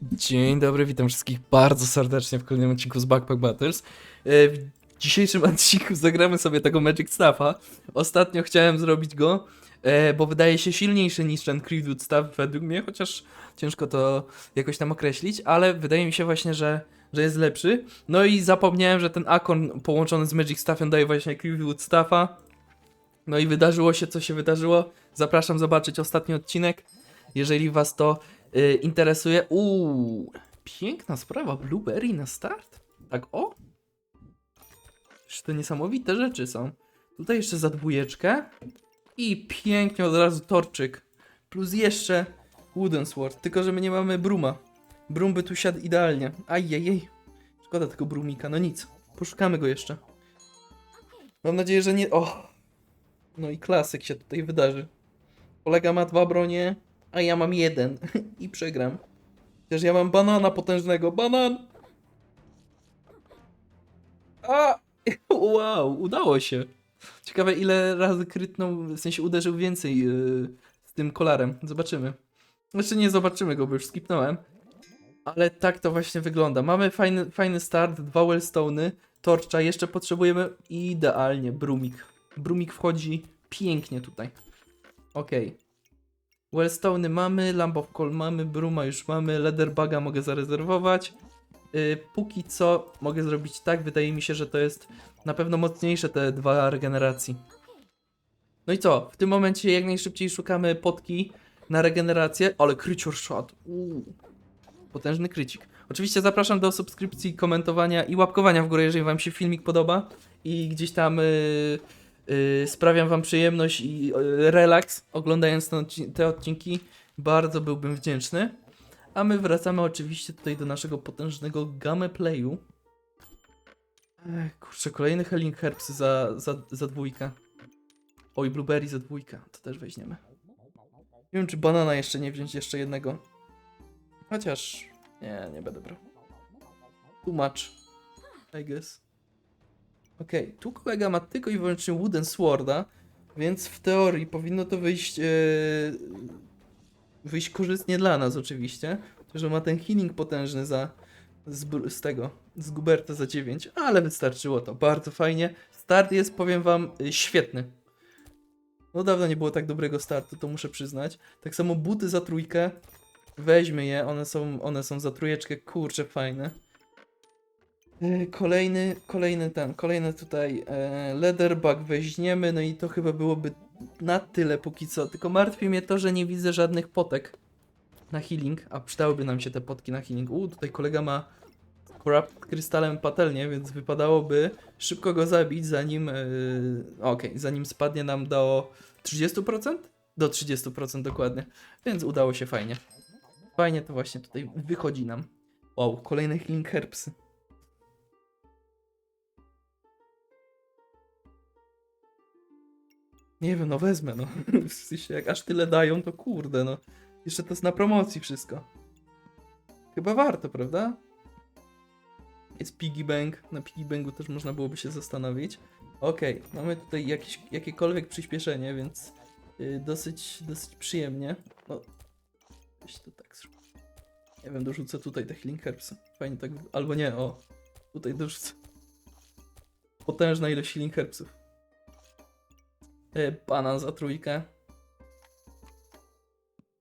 Dzień dobry, witam wszystkich bardzo serdecznie w kolejnym odcinku z Backpack Battles. E, W dzisiejszym odcinku zagramy sobie tego Magic Staffa. Ostatnio chciałem zrobić go, e, bo wydaje się silniejszy niż ten Creedwood Staff według mnie, chociaż ciężko to jakoś tam określić, ale wydaje mi się właśnie, że, że jest lepszy. No i zapomniałem, że ten Akon połączony z Magic Staffem daje właśnie Creedwood Staffa. No i wydarzyło się, co się wydarzyło. Zapraszam zobaczyć ostatni odcinek, jeżeli was to y, interesuje. Uuu, piękna sprawa, Blueberry na start. Tak o. Przecież to niesamowite rzeczy są. Tutaj jeszcze za dwójeczkę. I pięknie od razu torczyk. Plus jeszcze Wooden Sword. Tylko, że my nie mamy bruma. Brum by tu siadł idealnie. Ajajaj. Szkoda tego brumika, no nic. Poszukamy go jeszcze. Mam nadzieję, że nie... O! No i klasyk się tutaj wydarzy. Kolega ma dwa bronie, a ja mam jeden. I przegram. Chociaż ja mam banana potężnego. Banan! A! Wow, udało się. Ciekawe ile razy krytnął, w sensie uderzył więcej yy, z tym kolarem. Zobaczymy. Znaczy nie zobaczymy go, bo już skipnąłem. Ale tak to właśnie wygląda. Mamy fajny, fajny start, dwa wellstone'y, torcza, jeszcze potrzebujemy idealnie brumik. Brumik wchodzi pięknie tutaj. Okej. Wellstone'y mamy, Lamb of Coal mamy, Bruma już mamy, Leatherbaga mogę zarezerwować. Yy, póki co mogę zrobić tak, wydaje mi się, że to jest na pewno mocniejsze te dwa regeneracji. No i co? W tym momencie jak najszybciej szukamy potki na regenerację, ale krycior shot. Uuu. Potężny krycik. Oczywiście zapraszam do subskrypcji, komentowania i łapkowania w górę, jeżeli wam się filmik podoba i gdzieś tam yy, yy, sprawiam wam przyjemność i yy, relaks oglądając te, odci- te odcinki. Bardzo byłbym wdzięczny. A my wracamy oczywiście tutaj do naszego potężnego gameplayu. Ech, kurczę, kolejny Helling Herbs za, za, za dwójkę. Oj, Blueberry za dwójkę, to też weźmiemy. Nie wiem, czy banana jeszcze nie wziąć, jeszcze jednego. Chociaż, nie, nie będę brał. Much, I guess. Okej, tu kolega ma tylko i wyłącznie Wooden Sworda, więc w teorii powinno to wyjść, e, wyjść korzystnie dla nas oczywiście, że ma ten healing potężny za, z, z tego, z Guberta za 9, ale wystarczyło to, bardzo fajnie. Start jest, powiem wam, y, świetny. No dawno nie było tak dobrego startu, to muszę przyznać. Tak samo buty za trójkę, weźmy je, one są, one są za trójeczkę, kurczę, fajne. E, Kolejny, kolejny ten, kolejny tutaj e, weźmiemy, no i to chyba byłoby na tyle póki co. Tylko martwi mnie to, że nie widzę żadnych potek na healing, a przydałyby nam się te potki na healing. U, tutaj kolega ma Corrupt krystalem patelnię, więc wypadałoby szybko go zabić, zanim. Yy, Okej, zanim spadnie nam do 30%? Do 30% dokładnie. Więc udało się fajnie. Fajnie to właśnie tutaj wychodzi nam. Wow, kolejne healing herbsy. Nie wiem, no wezmę, no. W sensie, jak aż tyle dają, to kurde, no. Jeszcze to jest na promocji wszystko. Chyba warto, prawda? Jest piggy bank. Na piggy banku też można byłoby się zastanowić. Okej, mamy tutaj jakieś, jakiekolwiek przyspieszenie, więc yy, dosyć, dosyć przyjemnie. No, weź to tak. Nie wiem, dorzucę tutaj te healing herbsy. Fajnie tak, albo nie, o. Tutaj dorzucę. Potężna ilość healing herbsów. Yy, banan za trójkę.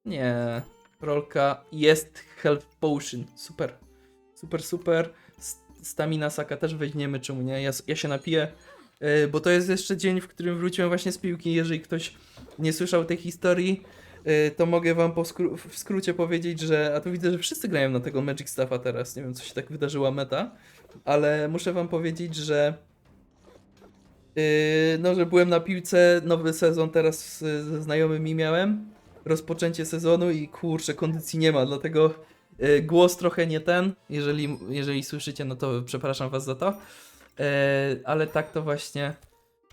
Nie. Rolka jest health potion. Super. Super, super. Stamina Saka też weźmiemy, czemu nie? Ja, ja się napiję, yy, bo to jest jeszcze dzień, w którym wróciłem właśnie z piłki. Jeżeli ktoś nie słyszał tej historii, yy, to mogę wam skró- w skrócie powiedzieć, że. A tu widzę, że wszyscy grają na tego Magic Staffa teraz. Nie wiem, co się tak wydarzyła meta, ale muszę wam powiedzieć, że. Yy, no, że byłem na piłce, nowy sezon teraz ze znajomymi miałem, rozpoczęcie sezonu i kurczę, kondycji nie ma, dlatego yy, głos trochę nie ten, jeżeli, jeżeli słyszycie, no to przepraszam was za to, yy, ale tak to właśnie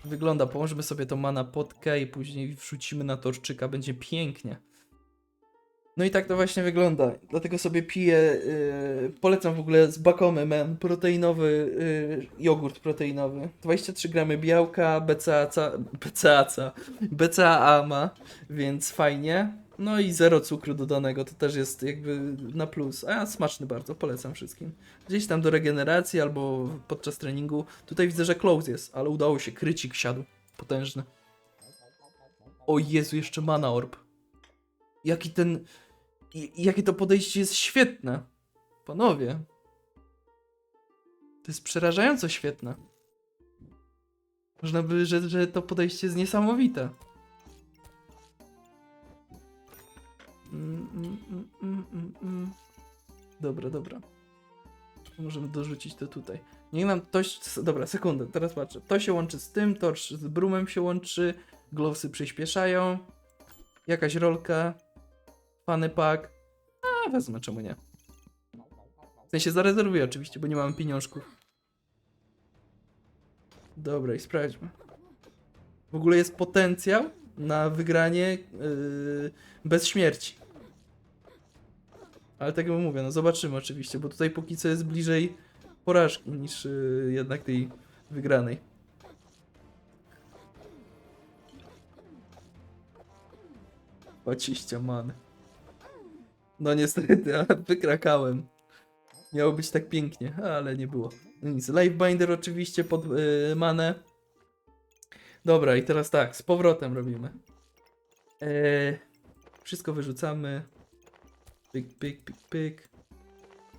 wygląda, położymy sobie to mana potkę i później wrzucimy na torczyka, będzie pięknie. No i tak to właśnie wygląda. Dlatego sobie piję. Yy, polecam w ogóle z Bakomy Men proteinowy yy, jogurt proteinowy. 23 gramy białka, BCAC, BCAC, BCAA ma, więc fajnie. No i zero cukru dodanego, to też jest jakby na plus. A smaczny bardzo, polecam wszystkim. Gdzieś tam do regeneracji albo podczas treningu. Tutaj widzę, że close jest, ale udało się, krycik siadł. Potężny. O Jezu, jeszcze mana orb. Jaki ten... Jakie to podejście jest świetne. Panowie. To jest przerażająco świetne. Można by, że, że to podejście jest niesamowite. Mm, mm, mm, mm, mm, mm. Dobra, dobra. Możemy dorzucić to tutaj. Niech nam to... Dobra, sekundę, teraz patrzę. To się łączy z tym, to z brumem się łączy, glowsy przyspieszają, jakaś rolka, fany pack. A, wezmę, czemu nie? W sensie zarezerwuję oczywiście, bo nie mam pieniążków. Dobra, i sprawdźmy. W ogóle jest potencjał na wygranie yy, bez śmierci. Ale tak jak mówię, no zobaczymy oczywiście, bo tutaj póki co jest bliżej porażki niż yy, jednak tej wygranej. Dwadzieścia man. No niestety, wykrakałem. Miało być tak pięknie, ale nie było. No nic, Lifebinder oczywiście pod yy, manę. Dobra, i teraz tak, z powrotem robimy. Eee, wszystko wyrzucamy. Pyk, pyk, pyk, pyk.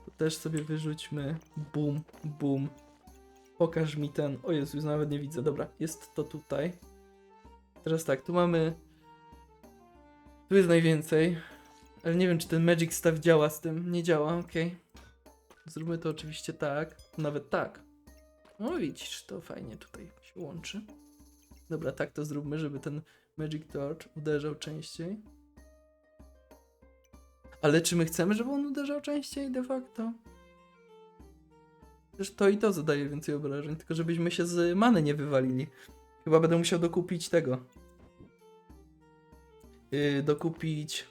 To też sobie wyrzućmy. Bum, bum. Pokaż mi ten. O Jezu, już nawet nie widzę. Dobra, jest to tutaj. Teraz tak, tu mamy. Tu jest najwięcej. Ale nie wiem, czy ten Magic Staff działa z tym. Nie działa, okej. Zróbmy to oczywiście tak. Nawet tak. No widzisz, to fajnie tutaj się łączy. Dobra, tak to zróbmy, żeby ten Magic Torch uderzał częściej. Ale czy my chcemy, żeby on uderzał częściej de facto? Przecież to i to zadaje więcej obrażeń, tylko żebyśmy się z many nie wywalili. Chyba będę musiał dokupić tego. Yy, dokupić...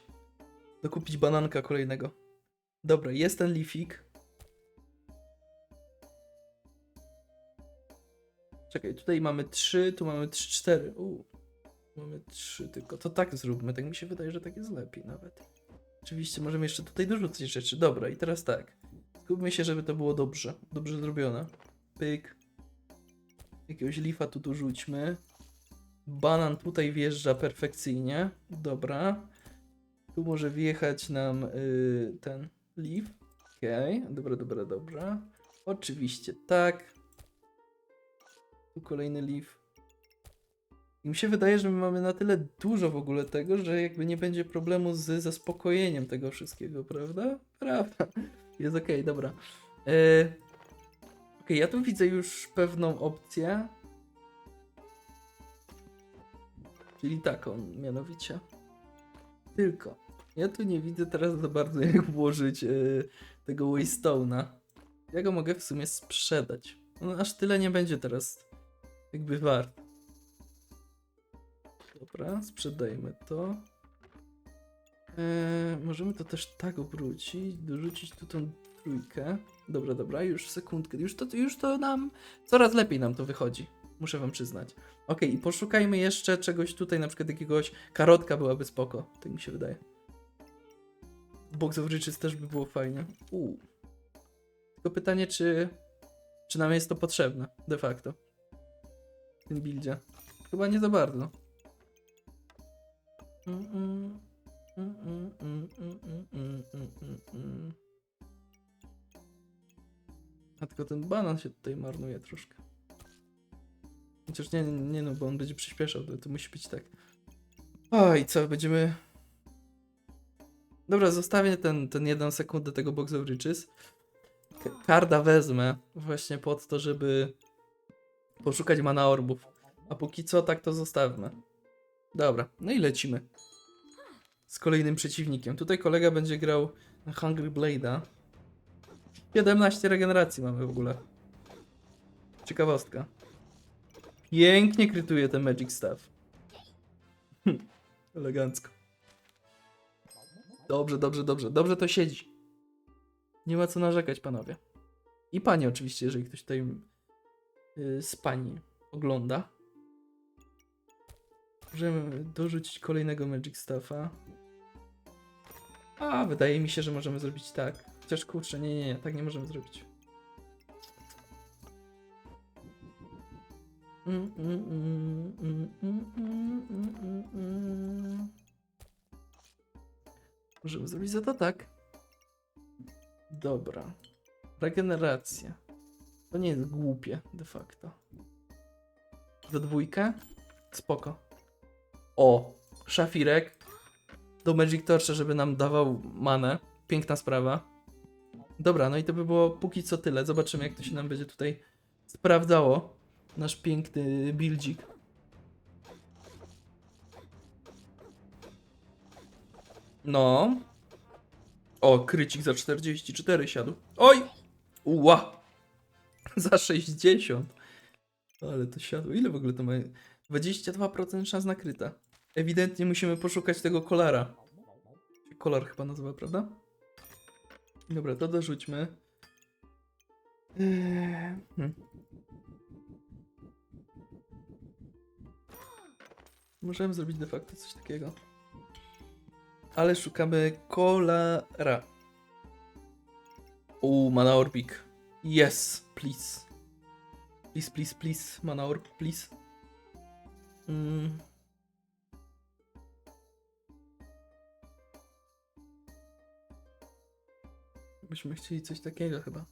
Dokupić bananka kolejnego. Dobra, jest ten lifik. Czekaj, tutaj mamy 3, tu mamy 3, 4. Uuu. Mamy 3 tylko. To tak zróbmy, tak mi się wydaje, że tak jest lepiej nawet. Oczywiście możemy jeszcze tutaj dorzucić rzeczy. Dobra, i teraz tak. Skupmy się, żeby to było dobrze. Dobrze zrobione. Pyk. Jakiegoś lifa tu dorzućmy. Banan tutaj wjeżdża perfekcyjnie. Dobra. Tu może wjechać nam y, ten leaf. Okej, dobra, dobra, dobra. Oczywiście tak. Tu kolejny leaf. I mi się wydaje, że my mamy na tyle dużo w ogóle tego, że jakby nie będzie problemu z zaspokojeniem tego wszystkiego, prawda? Prawda. Jest okej, dobra. E... Okej, ja tu widzę już pewną opcję. Czyli taką, mianowicie. Tylko, ja tu nie widzę teraz za bardzo jak włożyć e, tego Waystone'a. Ja go mogę w sumie sprzedać. No aż tyle nie będzie teraz jakby wart. Dobra, sprzedajmy to. Eee, możemy to też tak obrócić, dorzucić tu tą trójkę. Dobra, dobra, już sekundkę. Już to, już to nam coraz lepiej nam to wychodzi. Muszę wam przyznać. Okej, i poszukajmy jeszcze czegoś tutaj, na przykład jakiegoś karotka byłaby spoko. Tak mi się wydaje. Box of Riches też by było fajnie. Tylko pytanie, czy, czy nam jest to potrzebne de facto w tym buildzie. Chyba nie za bardzo. A tylko ten banan się tutaj marnuje troszkę. Chociaż nie, nie, nie no, bo on będzie przyspieszał, to, to musi być tak. A i co, będziemy Dobra, zostawię ten, ten jedną sekundę tego Box of Riches. Karda wezmę właśnie pod to, żeby poszukać mana orbów. A póki co tak to zostawmy. Dobra, no i lecimy. Z kolejnym przeciwnikiem. Tutaj kolega będzie grał na Hungry Blade'a. 17 regeneracji mamy w ogóle. Ciekawostka. Pięknie krytuje ten Magic Staff. Elegancko. Dobrze, dobrze, dobrze. Dobrze to siedzi. Nie ma co narzekać, panowie. I pani oczywiście, jeżeli ktoś tutaj yy, z pani ogląda. Możemy dorzucić kolejnego Magic Staffa. A, wydaje mi się, że możemy zrobić tak. Chociaż kurczę, nie, nie, nie, tak nie możemy zrobić. Mm, mm, mm, mm, mm, mm, mm, mm. mm. Możemy zrobić za to tak. Dobra. Regeneracja. To nie jest głupie, de facto. Za dwójkę? Spoko. O, szafirek. Do Magic Torcha, żeby nam dawał manę. Piękna sprawa. Dobra, no i to by było póki co tyle. Zobaczymy, jak to się nam będzie tutaj sprawdzało. Nasz piękny buildzik. No. O, krycik za 44 siadł. Oj! Ła! Za 60. Ale to siadło. Ile w ogóle to ma? 22% szans na kryta. Ewidentnie musimy poszukać tego kolara. Kolar chyba nazywa, prawda? Dobra, to dorzućmy. Eee, hmm. Możemy zrobić de facto coś takiego. Ale szukamy kolara. Uuu, mana orbik. Yes, please. Please, please, please. Mana orb, please. Mm. Byśmy chcieli coś takiego chyba.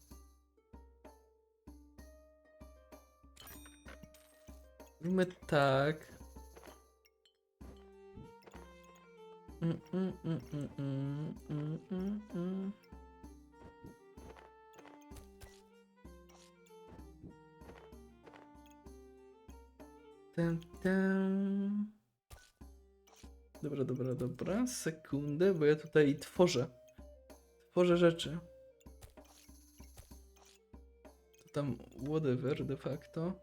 Zróbmy tak. Ten, ten. Dobra, dobra, dobra. Sekundę, bo ja tutaj tworzę. Tworzę rzeczy. To tam whatever de facto.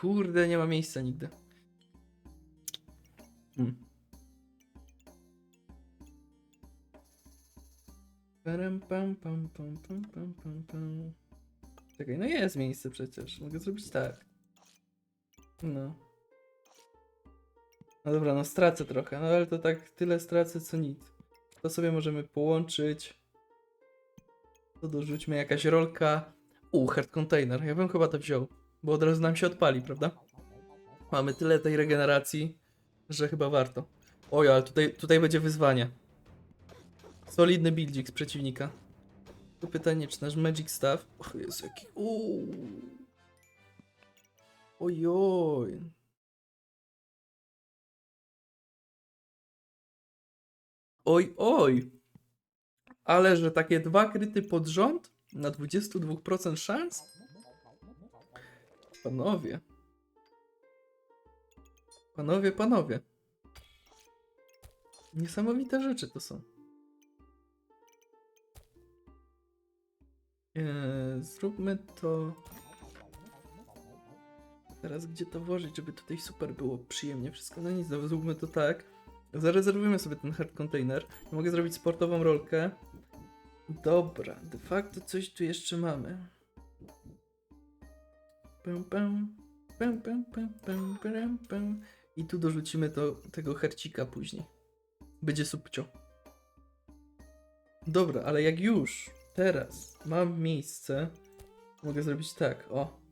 Kurde, nie ma miejsca nigdy. Hmm. Param, pam, pam, pam, pam, pam, pam, pam. Czekaj, no jest miejsce przecież. Mogę zrobić tak. No. No dobra, no stracę trochę, no ale to tak tyle stracę co nic. To sobie możemy połączyć. To dorzućmy jakaś rolka. U, heart container. Ja bym chyba to wziął, bo od razu nam się odpali, prawda? Mamy tyle tej regeneracji, że chyba warto. Oj, ale tutaj, tutaj będzie wyzwanie. Solidny buildzik z przeciwnika. To pytanie, czy nasz Magic Staff... Och, jest jaki... Uuu. Oj, oj. Ale że takie dwa kryty pod rząd na 22% szans? Panowie. Panowie, panowie. Niesamowite rzeczy to są. Eee, zróbmy to. Teraz gdzie to włożyć, żeby tutaj super było przyjemnie wszystko. No nic, no, zróbmy to tak. Zarezerwujmy sobie ten hard container. Mogę zrobić sportową rolkę. Dobra, de facto coś tu jeszcze mamy. Pum, pum, pum, pum, pum, pum, pum, pum. I tu dorzucimy to, tego hercika później. Będzie subcio. Dobra, ale jak już teraz mam miejsce, mogę zrobić tak, o.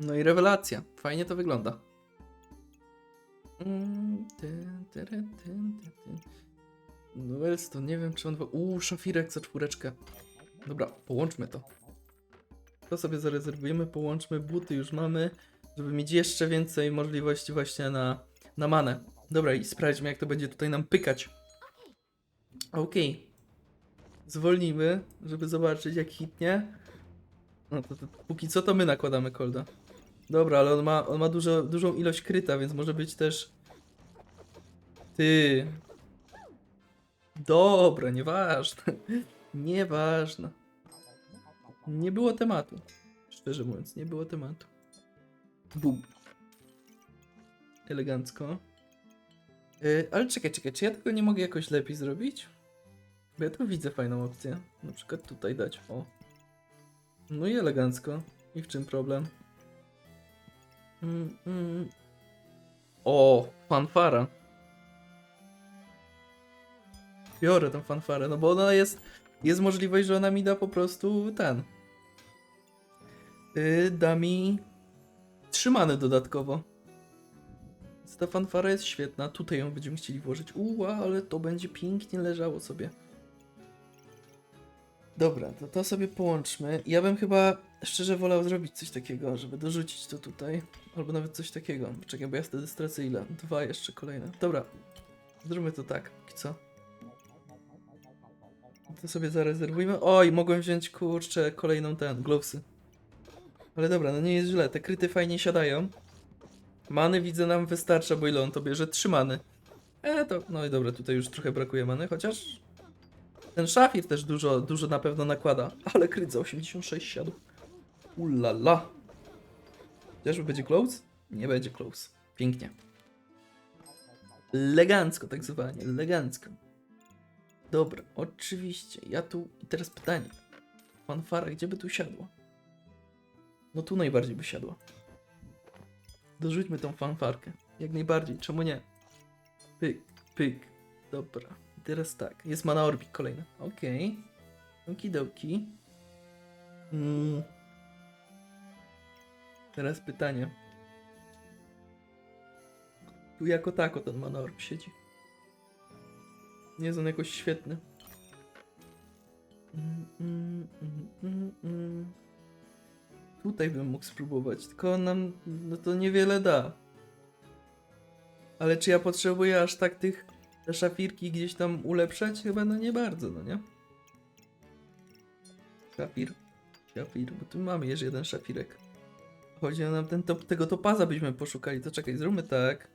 No i rewelacja. Fajnie to wygląda. Mm. No Wellstone, nie wiem czy on... Uuu, szafirek za czwóreczkę. Dobra, połączmy to. To sobie zarezerwujemy, połączmy, buty już mamy, żeby mieć jeszcze więcej możliwości właśnie na, na manę. Dobra, i sprawdźmy jak to będzie tutaj nam pykać. Okej. Zwolnimy, żeby zobaczyć jak hitnie. No to, to póki co to my nakładamy kolda. Dobra, ale on ma, on ma dużo, dużą ilość kryta, więc może być też... Ty... Dobra, nieważne. Nieważne. Nie było tematu. Szczerze mówiąc, nie było tematu. Bum. Elegancko. Yy, ale czekaj, czekaj, czy ja tego nie mogę jakoś lepiej zrobić? Bo ja tu widzę fajną opcję. Na przykład tutaj dać, o. No i elegancko. I w czym problem? Mm, mm. O, fanfara. Biorę tę fanfarę, no bo ona jest, jest możliwość, że ona mi da po prostu ten. Yy, da mi trzymane dodatkowo. Ta fanfara jest świetna. Tutaj ją będziemy chcieli włożyć. Uła, ale to będzie pięknie leżało sobie. Dobra, to to sobie połączmy. Ja bym chyba szczerze wolał zrobić coś takiego, żeby dorzucić to tutaj. Albo nawet coś takiego. Czekaj, bo ja wtedy stracę ile? Dwa jeszcze kolejne. Dobra, zróbmy to tak. Póki co. To sobie zarezerwujmy. Oj, mogłem wziąć kurczę kolejną ten, glowsy. Ale dobra, no nie jest źle. Te kryty fajnie siadają. Many widzę nam wystarcza, bo ile on to bierze? Trzy many. E, to, no i dobra, tutaj już trochę brakuje many, chociaż ten szafir też dużo, dużo na pewno nakłada. Ale kryt za 86 siadł. Ulala. Chociażby będzie close? Nie będzie close. Pięknie. Elegancko tak zwanie, elegancko. Dobra, oczywiście. Ja tu... I teraz pytanie. Fanfara, gdzie by tu siadło? No tu najbardziej by siadła. Dorzućmy tą fanfarkę. Jak najbardziej, czemu nie? Pyk, pyk. Dobra. I teraz tak. Jest mana orbik kolejny. Okej. Okay. Okidoki. Mm. Teraz pytanie. Tu jako tako ten mana orb siedzi. Nie jest on jakoś świetny. Mm, mm, mm, mm, mm. Tutaj bym mógł spróbować, tylko nam no to niewiele da. Ale czy ja potrzebuję aż tak tych te szafirki gdzieś tam ulepszać? Chyba no nie bardzo, no nie? Szafir. Szafir, bo tu mamy jeszcze jeden szafirek. Chodzi o nam ten top, tego topaza byśmy poszukali. To czekaj, zróbmy tak.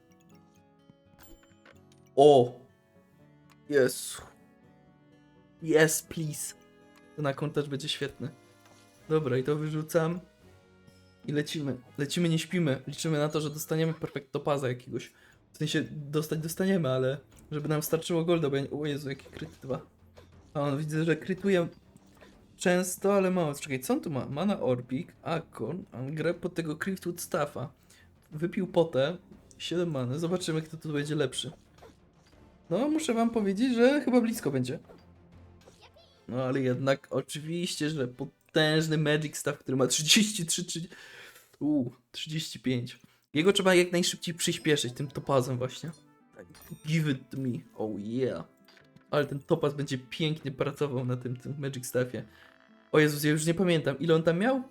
O! Yes. Yes, please. To na konto też będzie świetne. Dobra, i to wyrzucam. I lecimy. Lecimy, nie śpimy. Liczymy na to, że dostaniemy perfekt topaza jakiegoś. W sensie, dostać dostaniemy, ale żeby nam starczyło golda, bo ja... O Jezu, jaki kryt dwa. A on widzę, że krytuje często, ale mało. Czekaj, co on tu ma? Mana Orbik, Akon, on gra pod tego Cryptwood Staffa. Wypił potę, 7 many. Zobaczymy, kto tu będzie lepszy. No, muszę wam powiedzieć, że chyba blisko będzie. No, ale jednak oczywiście, że potężny Magic Staff, który ma 33, 30, uu, 35. Jego trzeba jak najszybciej przyspieszyć tym topazem właśnie. Tak, give it to me, oh yeah. Ale ten topaz będzie pięknie pracował na tym, tym Magic Staffie. O Jezus, ja już nie pamiętam, ile on tam miał?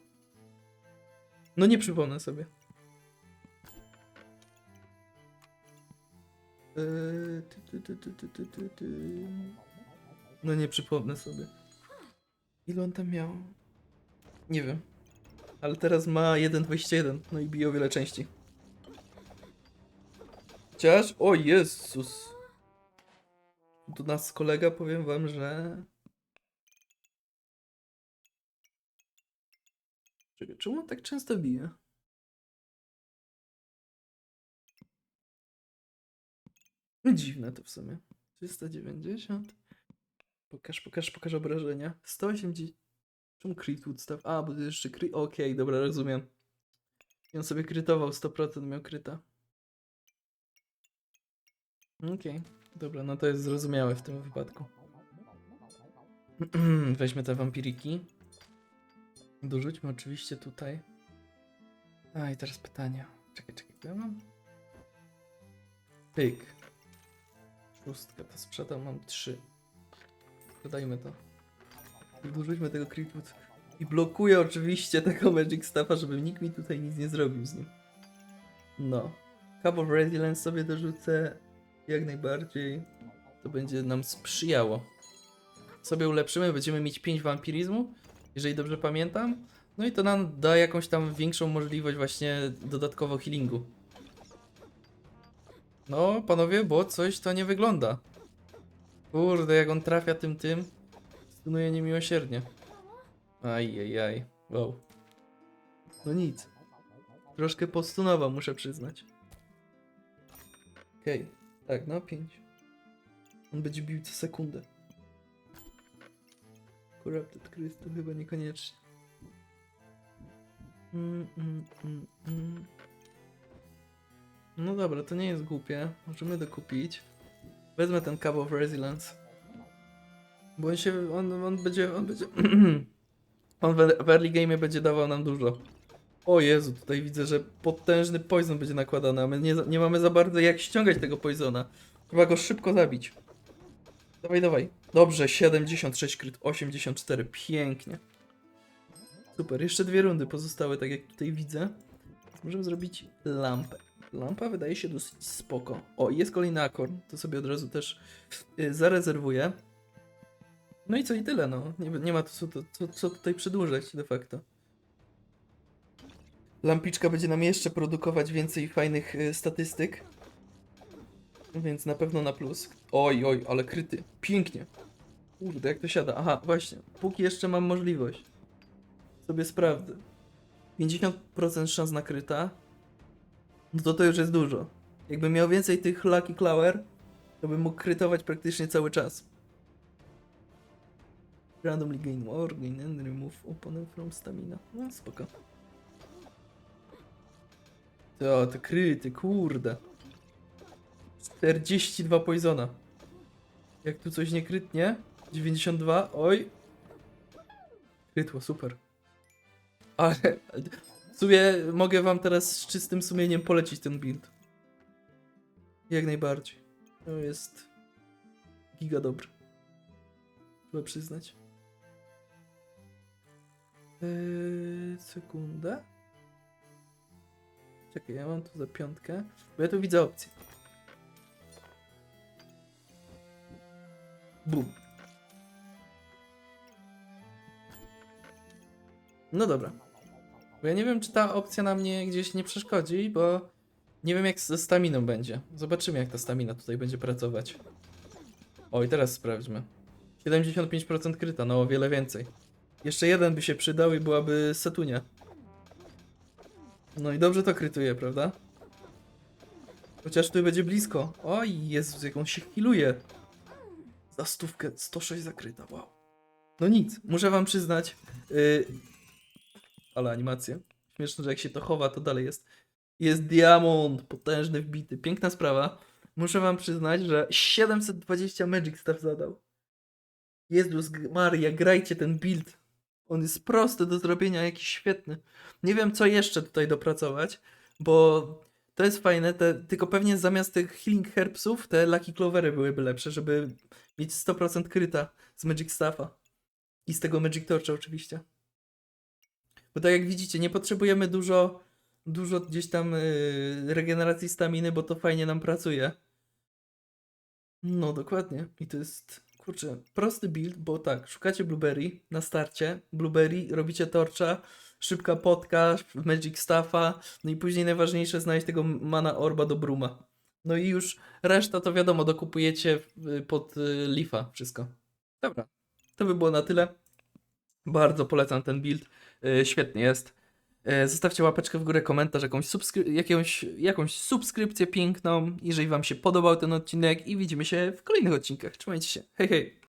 No nie przypomnę sobie. Eee, no nie przypomnę sobie. Ile on tam miał? Nie wiem. Ale teraz ma 1.21, no i bije o wiele częściej. Chociaż, o Jezus. Tu nas kolega, powiem wam, że... Czemu on tak często bije? Dziwne to w sumie. 390. Pokaż, pokaż, pokaż obrażenia. 180. Czemu crit would staff? A, bo to jeszcze crit. Okej, dobra, rozumiem. I on sobie krytował, 100% miał kryta. Okej, dobra, no to jest zrozumiałe w tym wypadku. Weźmy te wampiriki. Dorzućmy oczywiście tutaj. A i teraz pytanie. Czekaj, czekaj, ja mam? Pyk. Szóstka, to sprzedam, mam trzy. Sprzedajmy to. Dorzućmy tego Creepwood. I blokuję oczywiście tego Magic Staffa, żeby nikt mi tutaj nic nie zrobił z nim. No. Cup of Resilience sobie dorzucę jak najbardziej. To będzie nam sprzyjało. Sobie ulepszymy, będziemy mieć 5 wampiryzmu, jeżeli dobrze pamiętam. No i to nam da jakąś tam większą możliwość właśnie dodatkowo healingu. No, panowie, bo coś to nie wygląda. Kurde, jak on trafia tym tym, stunuje niemiłosiernie. Ajajaj, wow. No nic. Troszkę postunował, muszę przyznać. Okej, tak, no 5. On będzie bił co sekundę. Corrupted Crystal chyba niekoniecznie. Mm, mm, mm, mm. No dobra, to nie jest głupie. Możemy dokupić. Wezmę ten Cup of Resilience. Bo on się, on, on będzie, on będzie, on w, early game będzie dawał nam dużo. O Jezu, tutaj widzę, że potężny poison będzie nakładany, a my nie, nie mamy za bardzo jak ściągać tego poisona. Trzeba go szybko zabić. Dawaj, dawaj. Dobrze, 76 kryt, 84, pięknie. Super, jeszcze dwie rundy pozostały, tak jak tutaj widzę. Możemy zrobić lampę. Lampa wydaje się dosyć spoko. O, jest kolejny akorn, to sobie od razu też y, zarezerwuję. No i co i tyle, no. Nie, nie ma tu co, co, co tutaj przedłużać de facto. Lampiczka będzie nam jeszcze produkować więcej fajnych y, statystyk. Więc na pewno na plus. Oj, oj, ale kryty. Pięknie. Kurde, jak to siada. Aha, właśnie. Póki jeszcze mam możliwość. Sobie sprawdzę. 50% szans na kryta. No to to już jest dużo. Jakbym miał więcej tych Lucky Clower, to bym mógł krytować praktycznie cały czas. Randomly gain more, gain and remove opponent from stamina. No spoko. To, te kryty, kurde. 42 poisona. Jak tu coś nie krytnie? 92, oj. Krytło, super. Ale w sumie mogę wam teraz z czystym sumieniem polecić ten build. Jak najbardziej. To jest giga dobry. Trzeba przyznać. Eee, sekundę. Czekaj, ja mam tu za piątkę, bo ja tu widzę opcję. Bum. No dobra. Bo ja nie wiem, czy ta opcja na mnie gdzieś nie przeszkodzi, bo nie wiem jak ze staminą będzie. Zobaczymy jak ta stamina tutaj będzie pracować. Oj, teraz sprawdźmy. 75% kryta, no o wiele więcej. Jeszcze jeden by się przydał i byłaby setunia. No i dobrze to krytuje, prawda? Chociaż tu będzie blisko. Oj, Jezus, jak on się healuje. Za stówkę 106 zakryta, wow. No nic, muszę wam przyznać. Yy... Ale animacje. Śmieszne, że jak się to chowa, to dalej jest. Jest diamont, potężny wbity. Piękna sprawa. Muszę wam przyznać, że 720 Magic Staff zadał. Jezus Maria, grajcie ten build. On jest prosty do zrobienia, jakiś świetny. Nie wiem, co jeszcze tutaj dopracować, bo to jest fajne, te, tylko pewnie zamiast tych healing herbsów, te Lucky Clovery byłyby lepsze, żeby mieć 100% kryta z Magic Staffa. I z tego Magic Torcha oczywiście. Bo tak jak widzicie, nie potrzebujemy dużo, dużo gdzieś tam yy, regeneracji staminy, bo to fajnie nam pracuje. No, dokładnie. I to jest, kurczę, prosty build, bo tak, szukacie Blueberry na starcie, Blueberry, robicie torcza, szybka potka, Magic Staffa, no i później najważniejsze znaleźć tego Mana Orba do Bruma. No i już reszta to wiadomo, dokupujecie pod y, Leafa wszystko. Dobra, to by było na tyle. Bardzo polecam ten build, y, świetnie jest. Y, Zostawcie łapeczkę w górę, komentarz, jakąś, subskry- jakąś, jakąś subskrypcję piękną, jeżeli wam się podobał ten odcinek i widzimy się w kolejnych odcinkach. Trzymajcie się, hej hej!